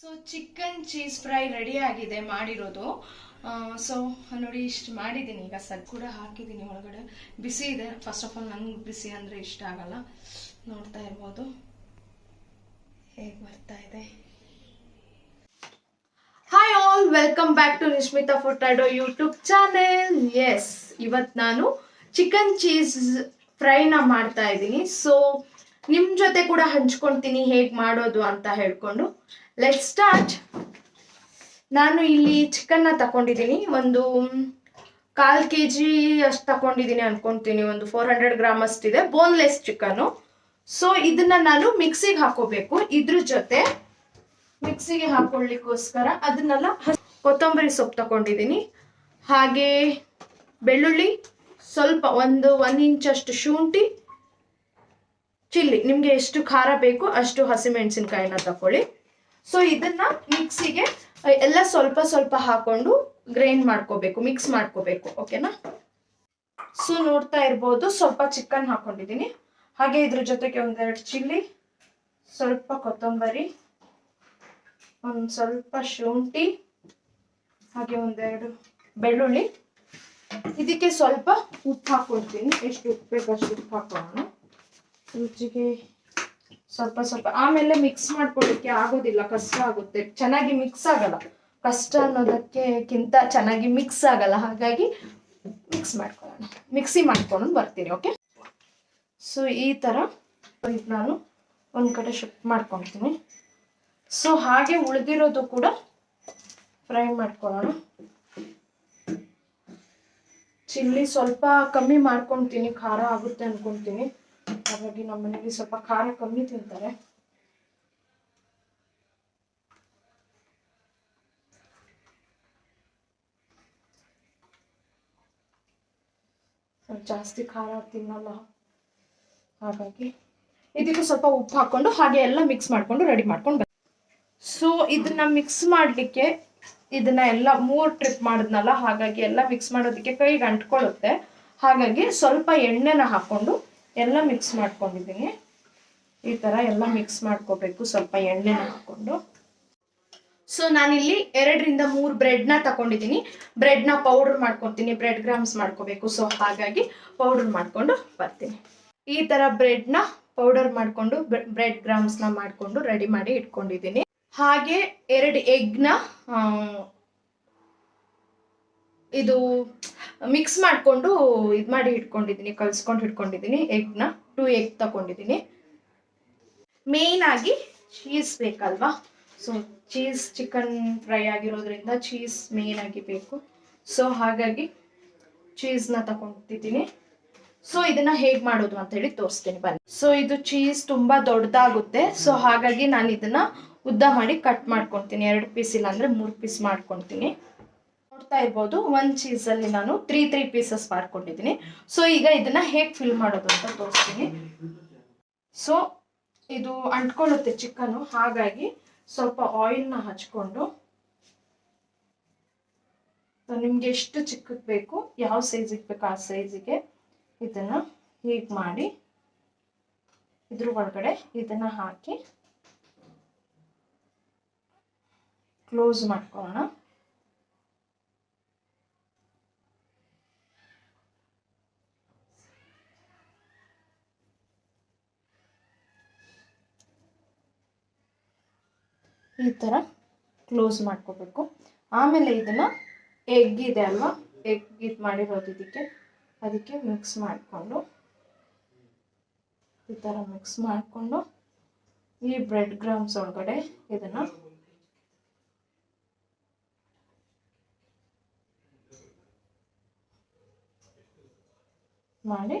So chicken cheese fry ready ಆಗಿದೆ ಮಾಡಿರೋದು. So ನೋಡಿ, ಇಷ್ಟು ಮಾಡಿದ್ದೀನಿ. ಈಗ ಸದ್ ಕೂಡ ಹಾಕಿದ್ದೀನಿ ಒಳಗಡೆ. ಬಿಸಿ ಇದೆ. ಫಸ್ಟ್ ಆಫ್ ಆಲ್ ನಂಗೆ ಬಿಸಿ ಅಂದರೆ ಇಷ್ಟ ಆಗಲ್ಲ. ನೋಡ್ತಾ ಇರ್ಬೋದು. ಹೇಗೆ ಬರ್ತಾ ಇದೆ? Hi all welcome back to Nishmitha Furtado YouTube channel yes ಇವತ್ತು ನಾನು ಚಿಕನ್ ಚೀಸ್ ಫ್ರೈನ ಮಾಡ್ತಾ ಇದ್ದೀನಿ. ಸೊ ನಿಮ್ಮ ಜೊತೆ ಕೂಡ ಹಂಚ್ಕೊಳ್ತೀನಿ ಹೇಗೆ ಮಾಡೋದು ಅಂತ ಹೇಳ್ಕೊಂಡು. ಲೆಟ್ ಸ್ಟಾರ್ಟ್ ನಾನು ಇಲ್ಲಿ ಚಿಕನ್ನ ತಗೊಂಡಿದ್ದೀನಿ ಒಂದು ಕಾಲು ಕೆ ಜಿ ಅಷ್ಟು ತಗೊಂಡಿದ್ದೀನಿ ಅನ್ಕೊಂತೀನಿ. ಒಂದು ಫೋರ್ ಹಂಡ್ರೆಡ್ ಗ್ರಾಮ್ ಅಷ್ಟಿದೆ ಬೋನ್ಲೆಸ್ ಚಿಕನ್ನು ಸೊ ಇದನ್ನ ನಾನು ಮಿಕ್ಸಿಗೆ ಹಾಕೋಬೇಕು. ಇದ್ರ ಜೊತೆ ಮಿಕ್ಸಿಗೆ ಹಾಕೊಳ್ಳಿಕ್ಕೋಸ್ಕರ ಅದನ್ನೆಲ್ಲ ಕೊತ್ತಂಬರಿ ಸೊಪ್ಪು ತಗೊಂಡಿದ್ದೀನಿ ಹಾಗೆ ಬೆಳ್ಳುಳ್ಳಿ, ಸ್ವಲ್ಪ ಒಂದು ಒನ್ ಇಂಚಷ್ಟು ಶುಂಠಿ, ಚಿಲ್ಲಿ. ನಿಮಗೆ ಎಷ್ಟು ಖಾರ ಬೇಕು ಅಷ್ಟು ಹಸಿಮೆಣಸಿನ್ಕಾಯಿನ ತಗೊಳ್ಳಿ ಸೊ ಇದನ್ನ ಮಿಕ್ಸಿಗೆ ಎಲ್ಲ ಸ್ವಲ್ಪ ಸ್ವಲ್ಪ ಹಾಕೊಂಡು ಗ್ರೈಂಡ್ ಮಾಡ್ಕೋಬೇಕು ಮಿಕ್ಸ್ ಮಾಡ್ಕೋಬೇಕು ಓಕೆನಾ ಸೊ ನೋಡ್ತಾ ಇರ್ಬೋದು, ಸ್ವಲ್ಪ ಚಿಕನ್ ಹಾಕೊಂಡಿದ್ದೀನಿ. ಹಾಗೆ ಇದ್ರ ಜೊತೆಗೆ ಒಂದೆರಡು ಚಿಲ್ಲಿ ಸ್ವಲ್ಪ ಕೊತ್ತಂಬರಿ, ಒಂದು ಸ್ವಲ್ಪ ಶುಂಠಿ, ಹಾಗೆ ಒಂದೆರಡು ಬೆಳ್ಳುಳ್ಳಿ. ಇದಕ್ಕೆ ಸ್ವಲ್ಪ ಉಪ್ಪು ಹಾಕೊಳ್ತೀನಿ. ಎಷ್ಟು ಉಪ್ಪು ಬೇಕು ಅಷ್ಟು ಉಪ್ಪು ಹಾಕೋಣ. ರುಚಿಗೆ ಸ್ವಲ್ಪ ಸ್ವಲ್ಪ ಆಮೇಲೆ ಮಿಕ್ಸ್ ಮಾಡ್ಕೊಳ್ಳಿಕ್ಕೆ ಆಗೋದಿಲ್ಲ, ಕಷ್ಟ ಆಗುತ್ತೆ. ಚೆನ್ನಾಗಿ ಮಿಕ್ಸ್ ಆಗಲ್ಲ. ಕಷ್ಟ ಅನ್ನೋದಕ್ಕೆಕ್ಕಿಂತ ಚೆನ್ನಾಗಿ ಮಿಕ್ಸ್ ಆಗಲ್ಲ. ಹಾಗಾಗಿ ಮಿಕ್ಸ್ ಮಾಡ್ಕೊಳ್ಳೋಣ. ಮಿಕ್ಸಿ ಮಾಡ್ಕೊಂಡು ಬರ್ತೀನಿ ಓಕೆ ಸೊ ಈ ಥರ ನಾನು ಒಂದು ಕಡೆ ಶಿಫ್ಟ್ ಮಾಡ್ಕೊತೀನಿ ಸೊ ಹಾಗೆ ಉಳಿದಿರೋದು ಕೂಡ ಫ್ರೈ ಮಾಡ್ಕೊಳ್ಳೋಣ. ಚಿಲ್ಲಿ ಸ್ವಲ್ಪ ಕಮ್ಮಿ ಮಾಡ್ಕೊತೀನಿ ಖಾರ ಆಗುತ್ತೆ ಅನ್ಕೊಂತೀನಿ ಹಾಗಾಗಿ ನಮ್ಮ ಮನೇಲಿ ಸ್ವಲ್ಪ ಖಾರ ಕಮ್ಮಿ ತಿಂತಾರೆ. ಜಾಸ್ತಿ ಖಾರ ತಿನ್ನಲ್ಲ. ಹಾಗಾಗಿ ಇದಕ್ಕೂ ಸ್ವಲ್ಪ ಉಪ್ಪು ಹಾಕೊಂಡು ಹಾಗೆ ಎಲ್ಲ ಮಿಕ್ಸ್ ಮಾಡ್ಕೊಂಡು ರೆಡಿ ಮಾಡ್ಕೊಂಡು ಸೊ ಇದನ್ನ ಮಿಕ್ಸ್ ಮಾಡಲಿಕ್ಕೆ ಇದನ್ನ ಎಲ್ಲ ಮೂರು ಟ್ರಿಪ್ ಮಾಡಿದ್ನಲ್ಲ, ಹಾಗಾಗಿ ಎಲ್ಲ ಮಿಕ್ಸ್ ಮಾಡೋದಕ್ಕೆ ಕೈಗೆ ಅಂಟ್ಕೊಳ್ಳುತ್ತೆ. ಹಾಗಾಗಿ ಸ್ವಲ್ಪ ಎಣ್ಣೆನ ಹಾಕೊಂಡು ಎಲ್ಲ ಮಿಕ್ಸ್ ಮಾಡ್ಕೊಂಡಿದ್ದೀನಿ. ಈ ಥರ ಎಲ್ಲ ಮಿಕ್ಸ್ ಮಾಡ್ಕೋಬೇಕು. ಸ್ವಲ್ಪ ಎಣ್ಣೆ ಹಾಕ್ಕೊಂಡು ಸೊ ನಾನಿಲ್ಲಿ ಎರಡರಿಂದ ಮೂರು ಬ್ರೆಡ್ನ ತಗೊಂಡಿದ್ದೀನಿ ಬ್ರೆಡ್ನ ಪೌಡರ್ ಮಾಡ್ಕೊತೀನಿ ಬ್ರೆಡ್ ಗ್ರಾಮ್ಸ್ ಮಾಡ್ಕೋಬೇಕು. ಸೊ ಹಾಗಾಗಿ ಪೌಡರ್ ಮಾಡ್ಕೊಂಡು ಬರ್ತೀನಿ. ಈ ಥರ ಬ್ರೆಡ್ನ ಪೌಡರ್ ಮಾಡಿಕೊಂಡು ಬ್ರೆಡ್ ಗ್ರಾಮ್ಸ್ನ ಮಾಡಿಕೊಂಡು ರೆಡಿ ಮಾಡಿ ಇಟ್ಕೊಂಡಿದ್ದೀನಿ. ಹಾಗೆ ಎರಡು ಎಗ್ನ ಇದು ಮಿಕ್ಸ್ ಮಾಡಿಕೊಂಡು ಇದು ಮಾಡಿ ಇಟ್ಕೊಂಡಿದ್ದೀನಿ, ಕಲ್ಸ್ಕೊಂಡು ಇಟ್ಕೊಂಡಿದ್ದೀನಿ ಎಗ್ನ. ಟೂ ಎಗ್ ತಗೊಂಡಿದ್ದೀನಿ ಮೇಯ್ನಾಗಿ ಚೀಸ್ ಬೇಕಲ್ವಾ? ಸೊ ಚೀಸ್ ಚಿಕನ್ ಫ್ರೈ ಆಗಿರೋದ್ರಿಂದ ಚೀಸ್ ಆಗಿ ಬೇಕು. ಸೊ ಹಾಗಾಗಿ ಚೀಸ್ನ ತಗೊಂಡಿದ್ದೀನಿ ಸೊ ಇದನ್ನ ಹೇಗೆ ಮಾಡೋದು ಅಂತ ಹೇಳಿ ತೋರಿಸ್ತೀನಿ ಬನ್ನಿ. ಸೊ ಇದು ಚೀಸ್ ತುಂಬಾ ದೊಡ್ಡದಾಗುತ್ತೆ. ಸೊ ಹಾಗಾಗಿ ನಾನು ಇದನ್ನ ಉದ್ದ ಮಾಡಿ ಕಟ್ ಮಾಡ್ಕೊತೀನಿ. ಎರಡು ಪೀಸ್ ಇಲ್ಲಾಂದರೆ ಮೂರು ಪೀಸ್ ಮಾಡ್ಕೊತೀನಿ. ನೋಡ್ತಾ ಇರ್ಬೋದು. ಒಂದು ಚೀಸಲ್ಲಿ ನಾನು ತ್ರೀ ತ್ರೀ ಪೀಸಸ್ ಮಾಡ್ಕೊಂಡಿದ್ದೀನಿ. ಸೊ ಈಗ ಇದನ್ನ ಹೇಗೆ ಫಿಲ್ ಮಾಡೋದು ಅಂತ ತೋರಿಸ್ತೀನಿ. ಸೊ ಇದು ಅಂಟ್ಕೊಳ್ಳುತ್ತೆ ಚಿಕನು. ಹಾಗಾಗಿ ಸ್ವಲ್ಪ ಆಯಿಲ್ನ ಹಚ್ಕೊಂಡು ನಿಮ್ಗೆ ಎಷ್ಟು ಚಿಕ್ಕಕ್ಕೆ ಬೇಕು, ಯಾವ ಸೈಜಿಗೆ ಬೇಕು ಆ ಸೈಜಿಗೆ ಇದನ್ನ ಹೀಗೆ ಮಾಡಿ ಇದ್ರ ಒಳಗಡೆ ಇದನ್ನ ಹಾಕಿ ಕ್ಲೋಸ್ ಮಾಡ್ಕೊಳ್ಳೋಣ. ಈ ಥರ ಕ್ಲೋಸ್ ಮಾಡ್ಕೋಬೇಕು. ಆಮೇಲೆ ಇದನ್ನು ಎಗ್ ಇದೆ ಅಲ್ವಾ? ಎಗ್ ಇದು ಮಾಡಿರೋದು ಇದಕ್ಕೆ ಅದಕ್ಕೆ ಮಿಕ್ಸ್ ಮಾಡಿಕೊಂಡು, ಈ ಥರ ಮಿಕ್ಸ್ ಮಾಡಿಕೊಂಡು ಈ ಬ್ರೆಡ್ ಗ್ರಾಮ್ಸ್ ಒಳಗಡೆ ಇದನ್ನು ಮಾಡಿ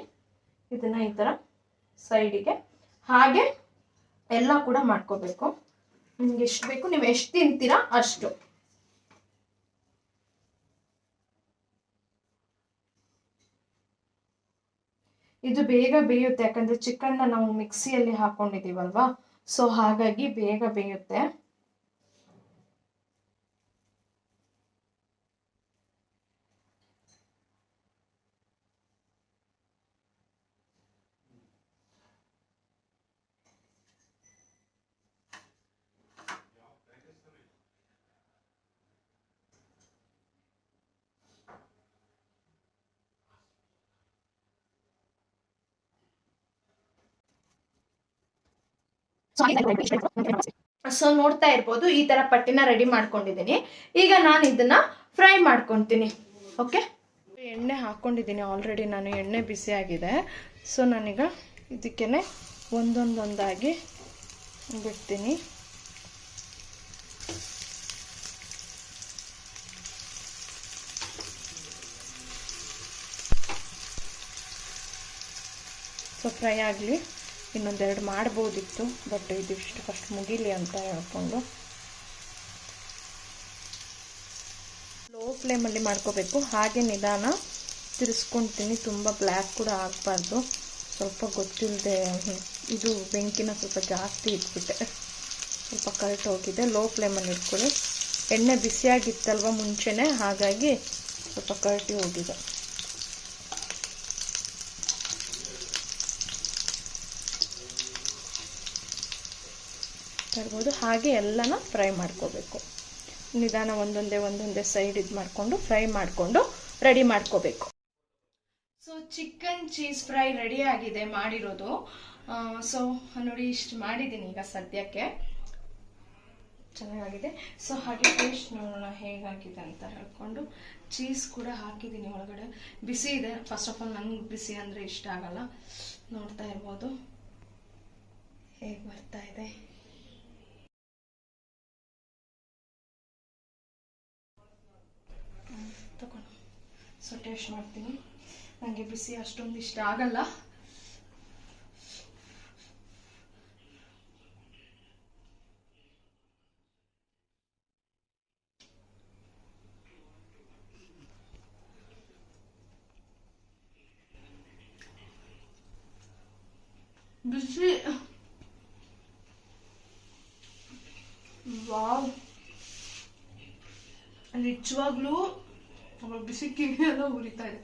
ಇದನ್ನು ಈ ಥರ ಸೈಡಿಗೆ ಹಾಗೆ ಎಲ್ಲ ಕೂಡ ಮಾಡ್ಕೋಬೇಕು. ನಿಮ್ಗೆ ಎಷ್ಟು ಬೇಕು, ನೀವು ಎಷ್ಟು ತಿಂತೀರಾ ಅಷ್ಟು. ಇದು ಬೇಗ ಬೇಯುತ್ತೆ, ಯಾಕಂದ್ರೆ ಚಿಕನ್ನ ನಾವು ಮಿಕ್ಸಿಯಲ್ಲಿ ಹಾಕೊಂಡಿದೀವಲ್ವಾ ಸೊ ಹಾಗಾಗಿ ಬೇಗ ಬೇಯುತ್ತೆ. ಸೊ ನೋಡ್ತಾ ಇರ್ಬೋದು, ಈ ತರ ಪಟ್ಟಿನ ರೆಡಿ ಮಾಡ್ಕೊಂಡಿದ್ದೀನಿ. ಈಗ ನಾನು ಇದನ್ನ ಫ್ರೈ ಮಾಡ್ಕೊತೀನಿ. ಓಕೆ ಎಣ್ಣೆ ಹಾಕ್ಕೊಂಡಿದ್ದೀನಿ ಆಲ್ರೆಡಿ ನಾನು ಎಣ್ಣೆ ಬಿಸಿ ಆಗಿದೆ. ಸೊ ನಾನೀಗ ಇದಕ್ಕೇನೆ ಒಂದೊಂದೊಂದಾಗಿ ಬಿಡ್ತೀನಿ. ಸೊ ಫ್ರೈ ಆಗಲಿ. ಇನ್ನೊಂದೆರಡು ಮಾಡ್ಬೋದಿತ್ತು ಬಟ್ ಇದಿಷ್ಟು ಫಸ್ಟ್ ಮುಗೀಲಿ ಅಂತ ಹೇಳ್ಕೊಂಡು. ಲೋ ಫ್ಲೇಮಲ್ಲಿ ಮಾಡ್ಕೋಬೇಕು. ಹಾಗೆ ನಿಧಾನ ತಿರ್ಸ್ಕೊತೀನಿ. ತುಂಬ ಬ್ಲ್ಯಾಕ್ ಕೂಡ ಆಗಬಾರ್ದು. ಸ್ವಲ್ಪ ಗೊತ್ತಿಲ್ಲದೆ ಇದು ಬೆಂಕಿನ ಸ್ವಲ್ಪ ಜಾಸ್ತಿ ಇಟ್ಬಿಟ್ಟೆ. ಸ್ವಲ್ಪ ಕರೆಕ್ಟ್ ಹೋಗಿದೆ. ಲೋ ಫ್ಲೇಮಲ್ಲಿ ಇಟ್ಕೊಳ್ಳಿ. ಎಣ್ಣೆ ಬಿಸಿಯಾಗಿತ್ತಲ್ವ ಮುಂಚೆನೇ, ಹಾಗಾಗಿ ಸ್ವಲ್ಪ ಕರಟಿ ಹೋಗಿದೆ. ತರ್ಬೋದು ಹಾಗೆ ಎಲ್ಲನ ಫ್ರೈ ಮಾಡ್ಕೋಬೇಕು. ನಿಧಾನ ಒಂದೊಂದೇ ಒಂದೊಂದೇ ಸೈಡ್ ಇದು ಮಾಡಿಕೊಂಡು ಫ್ರೈ ಮಾಡಿಕೊಂಡು ರೆಡಿ ಮಾಡ್ಕೋಬೇಕು. So chicken cheese fry ready ಆಗಿದೆ ಮಾಡಿರೋದು. ಸೊ ನೋಡಿ ಇಷ್ಟು ಮಾಡಿದ್ದೀನಿ ಈಗ ಸದ್ಯಕ್ಕೆ. ಚೆನ್ನಾಗಿದೆ ಸೊ ಹಾಗೆ ಟೇಸ್ಟ್ ನೋಡೋಣ ಹೇಗಾಗಿದೆ ಅಂತ ಹೇಳ್ಕೊಂಡು ಚೀಸ್ ಕೂಡ ಹಾಕಿದ್ದೀನಿ ಒಳಗಡೆ. ಬಿಸಿ ಇದೆ. ಫಸ್ಟ್ ಆಫ್ ಆಲ್ ನಂಗೆ ಬಿಸಿ ಅಂದರೆ ಇಷ್ಟ ಆಗಲ್ಲ. ನೋಡ್ತಾ ಇರ್ಬೋದು. ಹೇಗೆ ಬರ್ತಾ ಇದೆ? ಸೊ ಟೇಸ್ಟ್ ಮಾಡ್ತೀನಿ. ನನಗೆ ಬಿಸಿ ಅಷ್ಟೊಂದು ಇಷ್ಟ ಆಗಲ್ಲ. ಬಿಸಿ. ವಾವ್. ನಿಜವಾಗ್ಲೂ ಅವಾಗ ಬಿಸಿ ಕಿವಿ ಎಲ್ಲ ಉರಿತಾ ಇದೆ.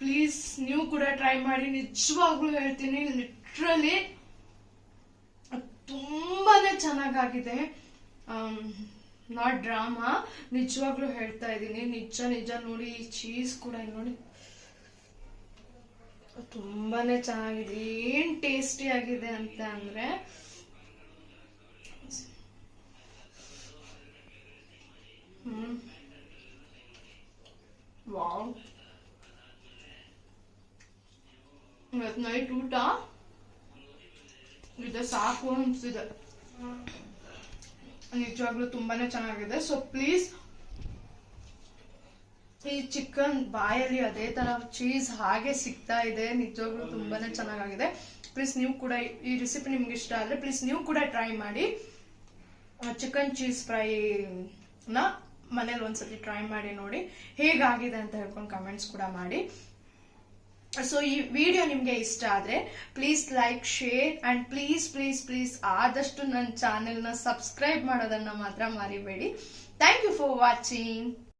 ಪ್ಲೀಸ್ ನೀವು ಕೂಡ ಟ್ರೈ ಮಾಡಿ, ನಿಜವಾಗ್ಲೂ ಹೇಳ್ತೀನಿ ಲಿಟ್ರಲಿ ತುಂಬಾನೇ ಚೆನ್ನಾಗಾಗಿದೆ. ನಾಟ್ ಡ್ರಾಮಾ ನಿಜವಾಗ್ಲೂ ಹೇಳ್ತಾ ಇದ್ದೀನಿ. ನಿಜ ನಿಜ ನೋಡಿ, ಈ ಚೀಸ್ ಕೂಡ ನೋಡಿ. ತುಂಬಾನೇ ಚೆನ್ನಾಗಿದೆ. ಏನ್ ಟೇಸ್ಟಿ ಆಗಿದೆ ಅಂತ ಅಂದ್ರೆ ವಾವ್ ಇವತ್ತು ನೈಟ್ ಊಟ ಇದೆ ಸಾಕು ಅನಿಸ್ತಿದೆ ನಿಜವಾಗ್ಲೂ ತುಂಬಾನೇ ಚೆನ್ನಾಗಿದೆ. ಸೊ ಪ್ಲೀಸ್ ಈ ಚಿಕನ್ ಬಾಯಲ್ಲಿ ಅದೇ ತರ ಚೀಸ್ ಹಾಗೆ ಸಿಗ್ತಾ ಇದೆ. ನಿಜವಾಗ್ಲೂ ತುಂಬಾನೇ ಚೆನ್ನಾಗಿದೆ ಪ್ಲೀಸ್ ನೀವು ಕೂಡ ಈ ರೆಸಿಪಿ ನಿಮ್ಗೆ ಇಷ್ಟ ಆದರೆ ಪ್ಲೀಸ್ ನೀವು ಕೂಡ ಟ್ರೈ ಮಾಡಿ ಚಿಕನ್ ಚೀಸ್ ಫ್ರೈ ನ ಮನೇಲಿ ಒಂದ್ಸತಿ ಟ್ರೈ ಮಾಡಿ ನೋಡಿ ಹೇಗಾಗಿದೆ ಅಂತ ಹೇಳ್ಕೊಂಡು ಕಮೆಂಟ್ಸ್ ಕೂಡ ಮಾಡಿ. ಸೊ ಈ ವಿಡಿಯೋ ನಿಮಗೆ ಇಷ್ಟ ಆದರೆ please like share and please please please ಆದಷ್ಟು ನನ್ನ ಚಾನೆಲ್ನ ಸಬ್ಸ್ಕ್ರೈಬ್ ಮಾಡೋದನ್ನು ಮಾತ್ರ ಮರಿಬೇಡಿ. Thank you for watching